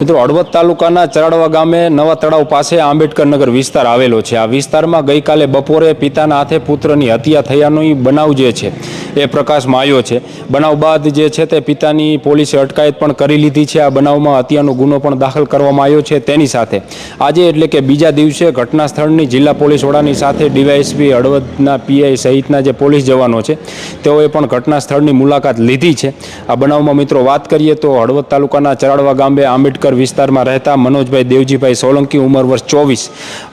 મિત્રો હળવદ તાલુકાના ચરાડવા ગામે નવા તળાવ પાસે આંબેડકરનગર વિસ્તાર આવેલો છે. આ વિસ્તારમાં ગઈકાલે બપોરે પિતાના હાથે પુત્રની હત્યા થયાનો બનાવ જે છે એ પ્રકાશમાં આવ્યો છે. બનાવ બાદ જે છે તે પિતાની પોલીસે અટકાયત પણ કરી લીધી છે. આ બનાવમાં હત્યાનો ગુનો પણ દાખલ કરવામાં આવ્યો છે તેની સાથે. આજે એટલે કે બીજા દિવસે ઘટના સ્થળની જિલ્લા પોલીસ વડાની સાથે ડીવાયએસપી હળવદના પીઆઈ સહિતના જે પોલીસ જવાનો છે, તેઓએ પણ ઘટના સ્થળની મુલાકાત લીધી છે. આ બનાવમાં મિત્રો વાત કરીએ તો હળવદ તાલુકાના ચરાડવા ગામે આંબેડકર વિસ્તારમાં રહેતા મનોજભાઈ દેવજીભાઈ સોલંકી ઉંમર વર્ષ ચોવીસ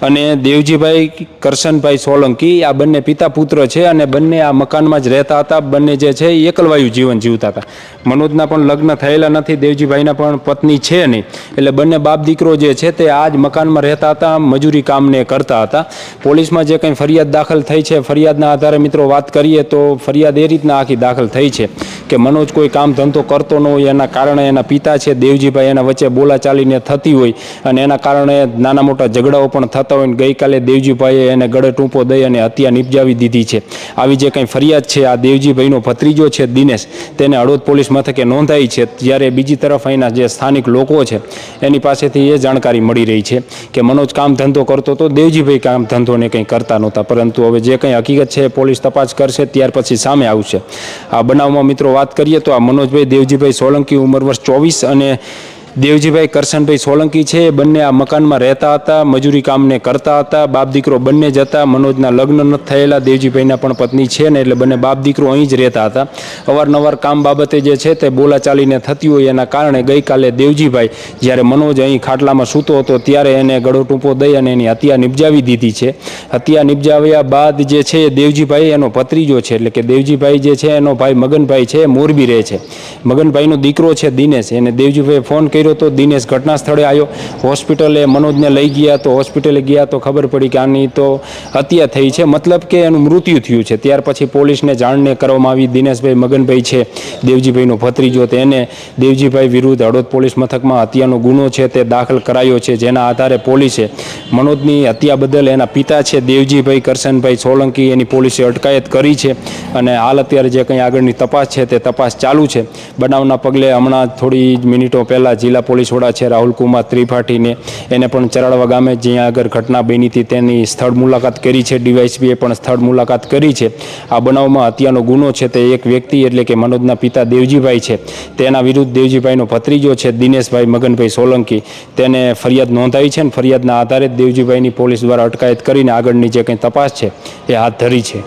અને દેવજીભાઈ કરશનભાઈ સોલંકી આ બંને પિતા પુત્ર છે અને બંને આ મકાનમાં જ રહેતા હતા. બંને જે છે એ એકલવાયુ જીવન જીવતા હતા. મનોજના પણ લગ્ન થયેલા નથી, દેવજીભાઈના પણ પત્ની છે નહીં. એટલે બંને બાપ દીકરો જે છે તે આ જ મકાનમાં રહેતા હતા, મજૂરી કામને કરતા હતા. પોલીસમાં જે કંઈ ફરિયાદ દાખલ થઈ છે, ફરિયાદના આધારે મિત્રો વાત કરીએ તો ફરિયાદ એ રીતના આખી દાખલ થઈ છે કે મનોજ કોઈ કામ ધંધો કરતો ન હોય, એના કારણે એના પિતા છે, દેવજીભાઈ એના વચ્ચે બોલાચાલીને થતી હોય અને એના કારણે નાના મોટા ઝઘડાઓ પણ થતા હોય ગઈકાલે દેવજીભાઈએ એને ગળે ટૂંપો દઈ અને હત્યા નિપજાવી દીધી છે. આવી જે કંઈ ફરિયાદ છે, આ દેવજીભાઈનો ભત્રીજો છે, દિનેશ. તેને હળવદ પોલીસ મથકે નોંધાઈ છે, જ્યારે બીજી તરફ અહીંના જે સ્થાનિક લોકો છે, એની પાસેથી એ જાણકારી મળી રહી છે કે મનોજ કામ ધંધો કરતો તો દેવજીભાઈ કામ ધંધોને કંઈ કરતા નહોતા. પરંતુ હવે જે કંઈ હકીકત છે પોલીસ તપાસ કરશે, ત્યાર પછી સામે આવશે. આ બનાવમાં મિત્રો વાત કરીએ તો આ મનોજભાઈ દેવજીભાઈ સોલંકી ઉંમર વર્ષ ચોવીસ અને દેવજીભાઈ કરશનભાઈ સોલંકી છે. એ બંને આ મકાનમાં રહેતા હતા, મજૂરી કામને કરતા હતા. બાપ દીકરો બંને જતા મનોજના લગ્ન નથી થયેલા, દેવજીભાઈના પણ પત્ની છે ને એટલે બંને બાપ દીકરો અહીં જ રહેતા હતા. અવારનવાર કામ બાબતે જે છે તે બોલાચાલીને થતી હોય એના કારણે ગઈકાલે દેવજીભાઈ જ્યારે મનોજ અહીં ખાટલામાં સૂતો હતો ત્યારે એને ગળો ટૂંપો દઈ અને એની હત્યા નિપજાવી દીધી છે. હત્યા નિપજાવ્યા બાદ જે છે દેવજીભાઈ એનો ભત્રીજો છે એટલે કે દેવજીભાઈ જે છે એનો ભાઈ મગનભાઈ છે મોરબી રહે છે. મગનભાઈનો દીકરો છે દિનેશ. એને દેવજીભાઈએ ફોન કર્યો તો દિનેશ ઘટના સ્થળે આવ્યો. હોસ્પિટલે મનોજને લઈ ગયા તો હોસ્પિટલે ગયા તો ખબર પડી કે આની તો હત્યા થઈ છે. મતલબ કે એનું મૃત્યુ થયું છે. ત્યાર પછી પોલીસને જાણને કરવામાં આવી દિનેશભાઈ મગનભાઈ છે, દેવજીભાઈનો ભત્રીજો. તેને દેવજીભાઈ વિરુદ્ધ હળવદ પોલીસ મથકમાં હત્યાનો ગુનો છે તે દાખલ કરાયો છે. જેના આધારે પોલીસે મનોજની હત્યા બદલ એના પિતા છે, દેવજીભાઈ કરશનભાઈ સોલંકી, એની પોલીસે અટકાયત કરી છે અને હાલ અત્યારે જે કંઈ આગળની તપાસ છે તે તપાસ ચાલુ છે. બનાવના પગલે હમણાં થોડી મિનિટો પહેલાં જિલ્લા પોલીસ વડા છે રાહુલ કુમાર ત્રિપાઠીને. એને પણ ચરાડવા ગામે જ્યાં આગળ ઘટના બની હતી તેની સ્થળ મુલાકાત કરી છે. ડીવાયસપીએ પણ સ્થળ મુલાકાત કરી છે. આ બનાવમાં હત્યાનો ગુનો છે તે એક વ્યક્તિ એટલે કે મનોજના પિતા દેવજીભાઈ છે. તેના વિરુદ્ધ દેવજીભાઈનો ભત્રીજો છે દિનેશભાઈ મગનભાઈ સોલંકી. તેને ફરિયાદ નોંધાઈ છે અને ફરિયાદના આધારે દેવજીભાઈની પોલીસ દ્વારા અટકાયત કરીને આગળની જે કંઈ તપાસ છે એ હાથ ધરી છે.